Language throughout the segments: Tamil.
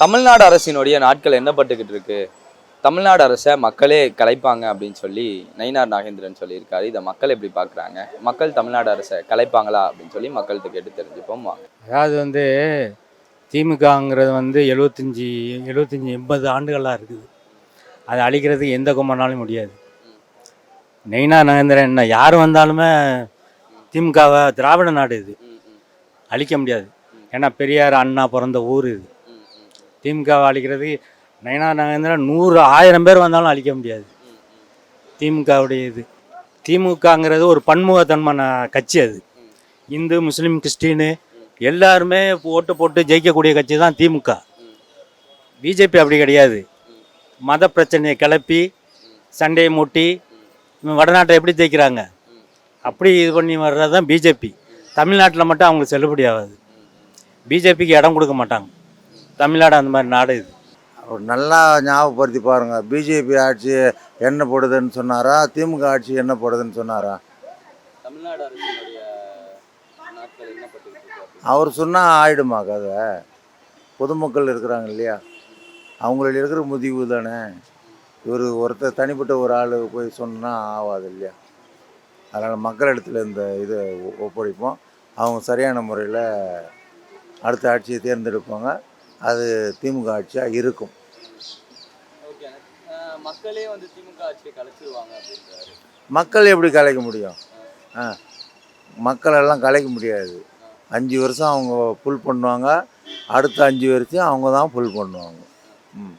தமிழ்நாடு அரசினுடைய நாட்கள் என்னப்பட்டுக்கிட்டு இருக்கு? தமிழ்நாடு அரசை மக்களே கலைப்பாங்க அப்படின்னு சொல்லி நயினார் நாகேந்திரன் சொல்லியிருக்காரு. இதை மக்கள் எப்படி பார்க்குறாங்க? மக்கள் தமிழ்நாடு அரசை கலைப்பாங்களா அப்படின்னு சொல்லி மக்கள்கிட்ட கேட்டு தெரிஞ்சுப்போம். அதாவது வந்து திமுகங்கிறது வந்து எழுபத்தஞ்சி எழுபத்தஞ்சி எண்பது ஆண்டுகளாக இருக்குது. அதை அழிக்கிறதுக்கு எந்த கும்பனாலும் முடியாது. நெய்னா நகேந்திரன் என்ன யார் வந்தாலுமே திமுகவை திராவிட நாடு இது. அழிக்க முடியாது. ஏன்னா பெரியார் அண்ணா பிறந்த ஊர் இது. திமுகவை அழிக்கிறது நயனா நகேந்திரன் நூறு ஆயிரம் பேர் வந்தாலும் அழிக்க முடியாது. திமுகவுடைய இது. திமுகங்கிறது ஒரு பன்முகத்தன்மான கட்சி அது. இந்து முஸ்லீம் கிறிஸ்டினு எல்லாருமே ஓட்டு போட்டு ஜெயிக்கக்கூடிய கட்சி தான் திமுக. பிஜேபி அப்படி கிடையாது. மத பிரச்சனையை கிளப்பி சண்டையை மூட்டி வடநாட்டை எப்படி ஜெயிக்கிறாங்க? அப்படி இது பண்ணி வர்றது தான் பிஜேபி. தமிழ்நாட்டில் மட்டும் அவங்களுக்கு செல்லுபடி ஆகாது. பிஜேபிக்கு இடம் கொடுக்க மாட்டாங்க. தமிழ்நாடு அந்த மாதிரி நாடு இது. அவர் நல்லா ஞாபகப்படுத்தி பாருங்க. பிஜேபி ஆட்சி என்ன போடுதுன்னு சொன்னாரா? திமுக ஆட்சி என்ன போடுதுன்னு சொன்னாரா? அவர் சொன்னால் ஆயிடுமா கதை? பொதுமக்கள் இருக்கிறாங்க இல்லையா? அவங்களில் இருக்கிற முதிவு தானே. இவர் ஒருத்தர் தனிப்பட்ட ஒரு ஆள் போய் சொன்னால் ஆகாது இல்லையா? அதனால் மக்களிடத்தில் இந்த இதை ஒ- ஒப்படைப்போம். அவங்க சரியான முறையில் அடுத்த ஆட்சியை தேர்ந்தெடுப்பாங்க. அது திமுக ஆட்சியாக இருக்கும். மக்களே வந்து திமுக ஆட்சியை கலைச்சிருவாங்க மக்கள் எப்படி கலைக்க முடியும்? ஆ. மக்கள் எல்லாம் கலைக்க முடியாது. அஞ்சு வருஷம் அவங்க புல் பண்ணுவாங்க. அடுத்த அஞ்சு வருஷம் அவங்க தான் புல் பண்ணுவாங்க. ம்.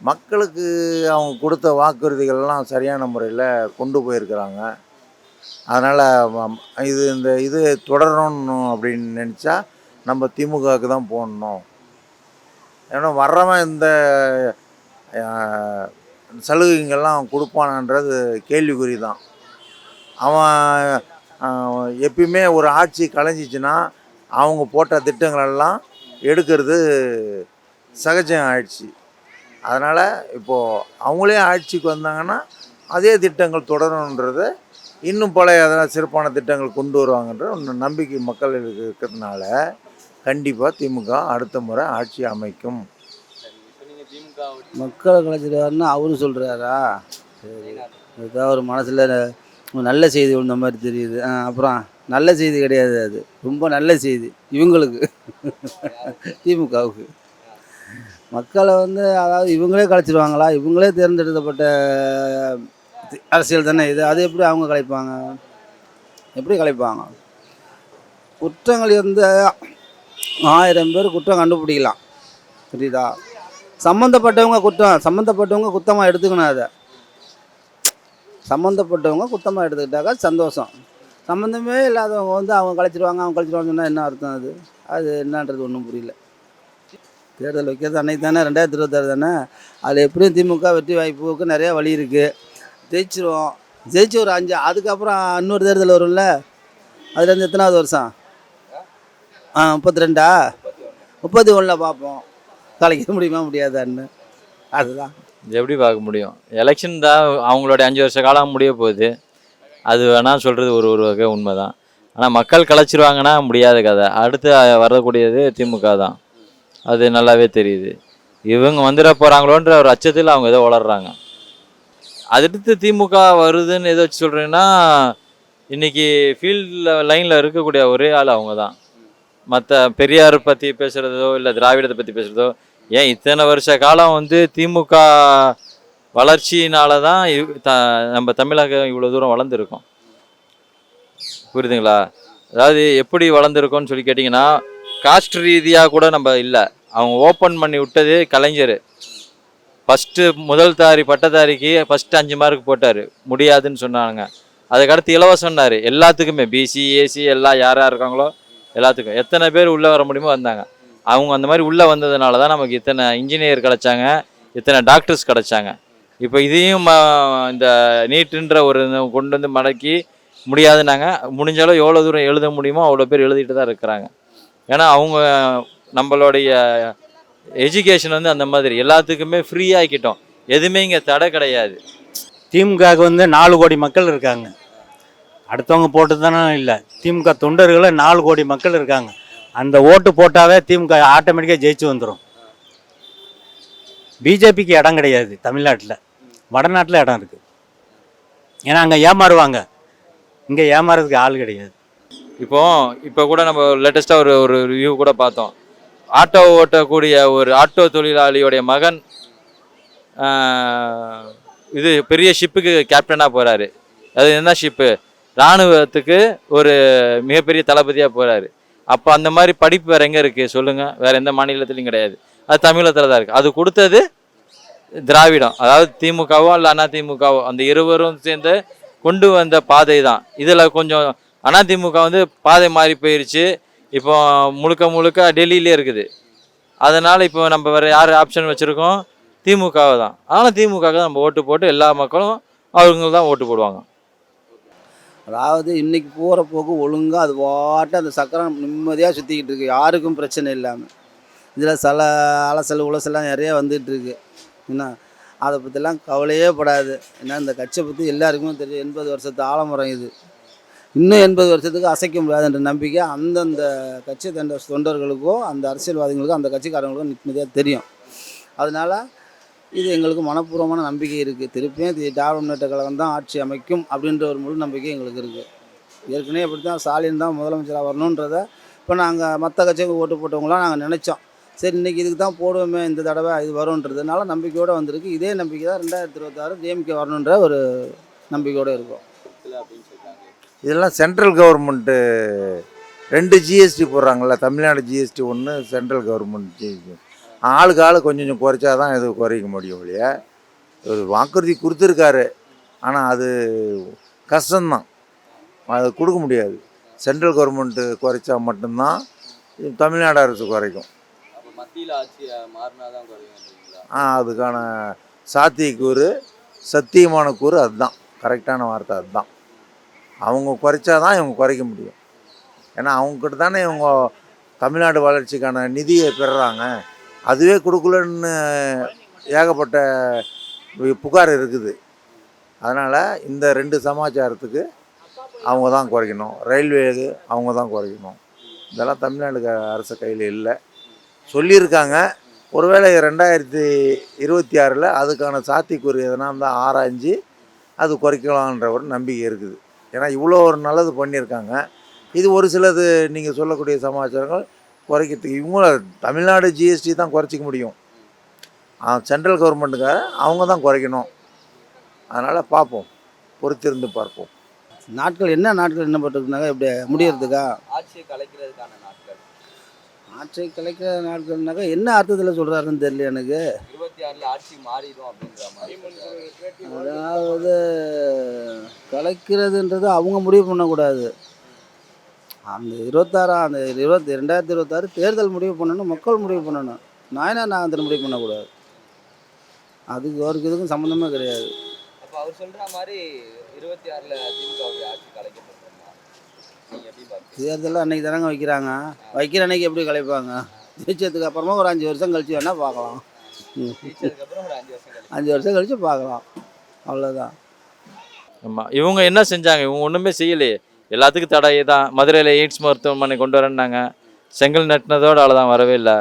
மக்களுக்கு அவங்க கொடுத்த வாக்குறுதிகள்லாம் சரியான முறையில் கொண்டு போயிருக்கிறாங்க. அதனால் இது இந்த இது தொடரணும் அப்படின்னு நினச்சா நம்ம திமுகவுக்கு தான் போடணும். ஏன்னா வர்றவன் இந்த சலுகைங்கள்லாம் கொடுப்பானான்றது கேள்விக்குறி தான். அவன் எப்பயுமே ஒரு ஆட்சி கலைஞ்சிச்சின்னா அவங்க போட்ட திட்டங்களெல்லாம் எடுக்கிறது சகஜம் ஆயிடுச்சு. அதனால் இப்போது அவங்களே ஆட்சிக்கு வந்தாங்கன்னா அதே திட்டங்கள் தொடரணுன்றது இன்னும் பல அதெல்லாம் சிறப்பான திட்டங்கள் கொண்டு வருவாங்கன்ற ஒன்று நம்பிக்கை மக்களுக்கு இருக்கிறதுனால கண்டிப்பாக திமுக அடுத்த முறை ஆட்சி அமைக்கும். மக்கள் நீங்கள் திமுக மக்களை அவரு சொல்கிறாரா சரி. ஏதோ ஒரு மனசில் நல்ல செய்தி விழுந்த மாதிரி தெரியுது. அப்புறம் நல்ல செய்தி கிடையாது அது. ரொம்ப நல்ல செய்தி. இவங்களுக்கு. திமுகவுக்கு. மக்களை வந்து அதாவது இவங்களே கலைச்சிருவாங்களா? இவங்களே தேர்ந்தெடுக்கப்பட்ட அரசியல் தானே இது. அது எப்படி அவங்க கலைப்பாங்க? எப்படி கலைப்பாங்க? குற்றங்கள் இருந்தால் ஆயிரம் பேர் குற்றம் கண்டுபிடிக்கலாம். புரியுதா? சம்மந்தப்பட்டவங்க குற்றம் சம்மந்தப்பட்டவங்க குத்தமாக எடுத்துக்கணும் அதை. சம்மந்தப்பட்டவங்க குத்தமாக எடுத்துக்கிட்டாக்கா சந்தோஷம். சம்மந்தமே இல்லாதவங்க வந்து அவங்க கழிச்சிருவாங்க அவங்க கழிச்சிருவாங்கன்னு சொன்னால் என்ன அர்த்தம் அது? அது என்னன்றது ஒன்றும் புரியல. தேர்தல் வைக்கிறது அன்னைக்கு தானே ரெண்டாயிரத்தி இருபத்தாறு தானே? அதில் எப்படியும் திமுக வெற்றி வாய்ப்புக்கு நிறைய வழி இருக்குது ஜெயிச்சிருவோம். ஜெயிச்சு ஒரு அஞ்சு அதுக்கப்புறம் இன்னொரு தேர்தல் வரும்ல? அதுலேருந்து எத்தனாவது வருஷம்? ஆ முப்பத்தி ரெண்டா முப்பத்தி ஒன்றில் பார்ப்போம் கலைக்க முடியுமா முடியாதான்னு. அதுதான். இது எப்படி பார்க்க முடியும்? எலெக்ஷன் தான் அவங்களுடைய அஞ்சு வருஷ காலம் முடிய போகுது. அது வேணால் சொல்கிறது ஒரு ஒரு வகை உண்மை தான் ஆனால் மக்கள் கலைச்சிருவாங்கன்னா முடியாத கதை. அடுத்து வரக்கூடியது திமுக தான். அது நல்லாவே தெரியுது. இவங்க வந்துட போகிறாங்களோன்ற ஒரு அச்சத்தில் அவங்க ஏதோ வளர்றாங்க அடுத்து திமுக வருதுன்னு எதை வச்சு சொல்கிறீங்கன்னா இன்றைக்கி ஃபீல்டில் லைனில் இருக்கக்கூடிய ஒரே ஆள் அவங்க தான் மற்ற பெரியார் பற்றி பேசுகிறதோ இல்லை திராவிடத்தை பற்றி பேசுகிறதோ ஏன் இத்தனை வருஷ காலம் வந்து திமுக வளர்ச்சியினால தான் த நம்ம தமிழகம் இவ்வளோ தூரம் வளர்ந்துருக்கோம்? புரியுதுங்களா? அதாவது எப்படி வளர்ந்துருக்கோம்னு சொல்லி கேட்டிங்கன்னா காஸ்ட் ரீதியாக கூட நம்ம இல்லை. அவங்க ஓப்பன் பண்ணி விட்டது கலைஞர். ஃபஸ்ட்டு முதல் தாரி பட்டதாரிக்கு ஃபஸ்ட்டு அஞ்சு மார்க் போட்டார். முடியாதுன்னு சொன்னாங்க. அதுக்கடுத்து இலவசம்னாரு எல்லாத்துக்குமே பிசி ஏசி எல்லாம் யார் யார் இருக்காங்களோ எல்லாத்துக்கும். எத்தனை பேர் உள்ளே வர முடியுமோ வந்தாங்க. அவங்க அந்த மாதிரி உள்ளே வந்ததுனால தான் நமக்கு இத்தனை இன்ஜினியர் கிடச்சாங்க இத்தனை டாக்டர்ஸ் கிடச்சாங்க. இப்போ இதையும் இந்த நீட்டுன்ற ஒரு கொண்டு வந்து மடக்கி முடியாதுன்னாங்க முடிஞ்சாலும் எவ்வளோ தூரம் எழுத முடியுமோ அவ்வளோ பேர் எழுதிட்டு தான் இருக்கிறாங்க. ஏன்னா அவங்க நம்மளுடைய எஜுகேஷன் வந்து அந்த மாதிரி. எல்லாத்துக்குமே ஃப்ரீ ஆக்கிட்டோம். எதுவுமே இங்கே தடை கிடையாது. திமுகவுக்கு வந்து நாலு கோடி மக்கள் இருக்காங்க. அடுத்தவங்க போட்டு தானே இல்லை. திமுக தொண்டர்களை நாலு கோடி மக்கள் இருக்காங்க. அந்த ஓட்டு போட்டாவே திமுக ஆட்டோமேட்டிக்காக ஜெயிச்சு வந்துடும் பிஜேபிக்கு இடம் கிடையாது தமிழ்நாட்டில். வடநாட்டில் இடம் இருக்குது ஏன்னா அங்கே ஏமாறுவாங்க. இங்கே ஏமாறதுக்கு ஆள் கிடையாது. இப்போ இப்போ கூட நம்ம லேட்டஸ்ட்டாக ஒரு ஒரு ரிவ்யூ கூட பார்த்தோம். ஆட்டோ ஓட்டக்கூடிய ஒரு ஆட்டோ தொழிலாளியோடைய மகன் இது பெரிய ஷிப்புக்கு கேப்டனாக போகிறாரு அது என்ன ஷிப்பு இராணுவத்துக்கு ஒரு மிகப்பெரிய தளபதியாக போகிறாரு அப்போ அந்த மாதிரி படிப்பு வேறு எங்கே இருக்குது சொல்லுங்கள் வேறு எந்த மாநிலத்துலையும் கிடையாது. அது தமிழகத்தில் தான் இருக்குது அது கொடுத்தது திராவிடம். அதாவது திமுகவோ இல்லை அதிமுகவோ அந்த இருவரும் சேர்ந்து கொண்டு வந்த பாதை தான். இதில் கொஞ்சம் அதிமுக வந்து பாதை மாறி போயிடுச்சு இப்போ முழுக்க முழுக்க டெல்லியிலே இருக்குது. அதனால் இப்போ நம்ம வேறு யார் ஆப்ஷன் வச்சுருக்கோம்? திமுகவை தான். ஆனால் திமுக நம்ம ஓட்டு போட்டு எல்லா மக்களும் அவங்க தான் ஓட்டு போடுவாங்க. அதாவது இன்றைக்கி போகிற போக்கு ஒழுங்காக அது பாட்டு அந்த சக்கரம் நிம்மதியாக சுற்றிக்கிட்டு இருக்கு. யாருக்கும் பிரச்சனை இல்லாமல் இதில் சில அலசல் உலசெல்லாம் நிறையா வந்துட்டு என்ன? அதை பற்றிலாம் கவலையே படாது. ஏன்னா இந்த கட்சியை பற்றி எல்லாருக்குமே தெரியும். எண்பது வருஷத்து ஆலமரம் இது. இன்னும் எண்பது வருஷத்துக்கு அசைக்க முடியாதுன்ற நம்பிக்கை அந்தந்த கட்சி தண்ட தொண்டர்களுக்கோ அந்த அரசியல்வாதிகளுக்கோ அந்த கட்சிக்காரங்களுக்கும் நிம்மதியாக தெரியும். அதனால் இது எங்களுக்கு மனப்பூர்வமான நம்பிக்கை இருக்குது திருப்பியும் திராவிட முன்னேற்ற கழகம் தான் ஆட்சி அமைக்கும் அப்படின்ற ஒரு முழு நம்பிக்கை எங்களுக்கு இருக்குது ஏற்கனவே இப்படி தான் ஸ்டாலின் தான் முதலமைச்சராக வரணுன்றத இப்போ நாங்கள் மற்ற கட்சிக்கு ஓட்டு போட்டவங்களாம் நாங்கள் நினச்சோம். சரி இன்றைக்கி இதுக்கு தான் போடுவோமே இந்த தடவை இது வரும்ன்றதுனால நம்பிக்கையோடு வந்திருக்கு. இதே நம்பிக்கை தான் ரெண்டாயிரத்தி இருபத்தாறு டிஎம்கே வரணுன்ற ஒரு நம்பிக்கையோடு இருக்கும். இதெல்லாம் சென்ட்ரல் கவர்மெண்ட்டு ரெண்டு ஜிஎஸ்டி போடுறாங்கல்ல தமிழ்நாடு ஜிஎஸ்டி ஒன்று சென்ட்ரல் கவர்மெண்ட் ஜிஎஸ்டி ஆளுக்கு ஆள் கொஞ்சம் கொஞ்சம் குறைச்சா தான் இது குறைக்க முடியும் இல்லையா ஒரு வாக்குறுதி கொடுத்துருக்காரு. ஆனால் அது கஷ்டம்தான். அது கொடுக்க முடியாது. சென்ட்ரல் கவர்மெண்ட்டு குறைச்சா மட்டும்தான் தமிழ்நாடு அரசு குறைக்கும். ஆ, அதுக்கான சாத்தியக்கூறு சத்தியமான கூறு அதுதான். கரெக்டான வார்த்தை அதுதான். அவங்க குறைச்சா தான் இவங்க குறைக்க முடியும். ஏன்னா அவங்கக்கிட்ட தானே இவங்க தமிழ்நாடு வளர்ச்சிக்கான நிதியை பெறுறாங்க. அதுவே கொடுக்கலன்னு ஏகப்பட்ட புகார் இருக்குது. அதனால் இந்த ரெண்டு சமாச்சாரத்துக்கு அவங்க தான் குறைக்கணும். ரயில்வேக்கு அவங்க தான் குறைக்கணும். இதெல்லாம் தமிழ்நாடு அரசு கையில் இல்லை. சொல்லியிருக்காங்க. ஒருவேளை ரெண்டாயிரத்தி இருபத்தி ஆறில் அதுக்கான சாத்தியக்கூறு எதனா தான் ஆராய்ஞ்சு அது குறைக்கலான்ற ஒரு நம்பிக்கை இருக்குது. ஏன்னா இவ்வளோ ஒரு நல்லது பண்ணியிருக்காங்க. இது ஒரு சிலது நீங்கள் சொல்லக்கூடிய சமாச்சாரங்கள். குறைக்கிறதுக்கு இவங்கள தமிழ்நாடு ஜிஎஸ்டி தான் குறைச்சிக்க முடியும். சென்ட்ரல் கவர்மெண்ட்டுக்கார அவங்க தான் குறைக்கணும். அதனால் பார்ப்போம். பொறுத்திருந்து பார்ப்போம். நாட்கள் என்ன நாட்கள் என்ன பட்டிருக்குனாக்கா இப்படி முடியறதுக்கா? ஆட்சியை கலைக்கிறதுக்கான நாட்கள். ஆட்சியை கலைக்கிற நாட்கள்னாக்கா என்ன அர்த்தத்தில் சொல்கிறாருன்னு தெரியல எனக்கு. இருபத்தி ஆறில் ஆட்சி மாறிடும் அப்படின்ற மாதிரி. அதாவது கலைக்கிறதுன்றது அவங்க முடிவு பண்ணக்கூடாது. அந்த இருபத்தாறாம் அந்த இருபத்தி ரெண்டாயிரத்தி இருபத்தாறு தேர்தல் முடிவு பண்ணணும் மக்கள் முடிவு பண்ணணும். நாயனா நாகந்தர் முடிவு பண்ணக்கூடாது? அதுக்கு அவருக்கு இதுக்கும் சம்மந்தமே கிடையாது. அப்போ அவர் சொல்ற மாதிரி இருபத்தி ஆறில் திமுகவுடைய ஆட்சி கலைக்கப்பட்டிருந்தா தேர்தலில் அன்னைக்கு தானங்க வைக்கிறாங்க. வைக்கிற அன்னைக்கு எப்படி கலைப்பாங்க? ஜெயிச்சதுக்கு அப்புறமா ஒரு அஞ்சு வருஷம் கழிச்சு வேணால் பார்க்கலாம். ம். ஜெயிச்சதுக்கு அப்புறம் ஒரு அஞ்சு வருஷம் கழிச்சு. அஞ்சு வருஷம் கழிச்சு பார்க்கலாம். அவ்வளோதான் ஆமாம் இவங்க என்ன செஞ்சாங்க? இவங்க ஒன்றுமே செய்யலையே. எல்லாத்துக்கும் தடை தான். மதுரையில் எய்ட்ஸ் மருத்துவமனை கொண்டு வரேன்னாங்க. செங்கல் நட்டினதோட அவ்வளோதான் வரவே இல்லை.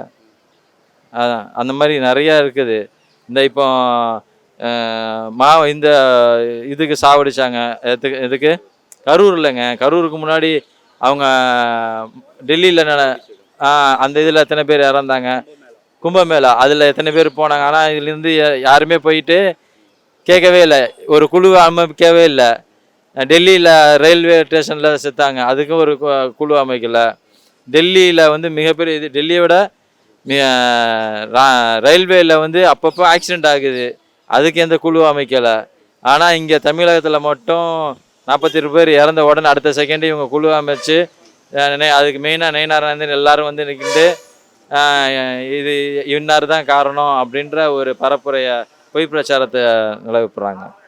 அதான் அந்த மாதிரி நிறையா இருக்குது. இந்த இப்போ மா இந்த இதுக்கு சாவடிச்சாங்க. எதுக்கு எதுக்கு? கரூர் இல்லைங்க. கரூருக்கு முன்னாடி அவங்க டெல்லியில் நட ஆ, அந்த இதில் எத்தனை பேர் இறந்தாங்க? கும்பமேளா. அதில் எத்தனை பேர் போனாங்க? ஆனால் இதுலேருந்து யாருமே போயிட்டு கேட்கவே இல்லை. ஒரு குழுவை அமைக்கவே இல்லை. டெல்லியில் ரயில்வே ஸ்டேஷனில் செத்தாங்க. அதுக்கும் ஒரு கு- குழு அமைக்கலை. டெல்லியில் வந்து மிகப்பெரிய இது டெல்லியை விட ரயில்வேயில் வந்து அப்பப்போ ஆக்சிடெண்ட் ஆகுது. அதுக்கு எந்த குழு அமைக்கலை. ஆனால் இங்கே தமிழகத்தில் மட்டும் நாற்பத்தி பேர் இறந்த உடனே அடுத்த செகண்டு இவங்க குழு அமைச்சு அதுக்கு மெயினாக நெய்னார் எல்லாரும் வந்து நிற்கிட்டு இது இன்னார் தான் காரணம் அப்படின்ற ஒரு பரப்புரையை பொய் பிரச்சாரத்தை நிலவுப்புறாங்க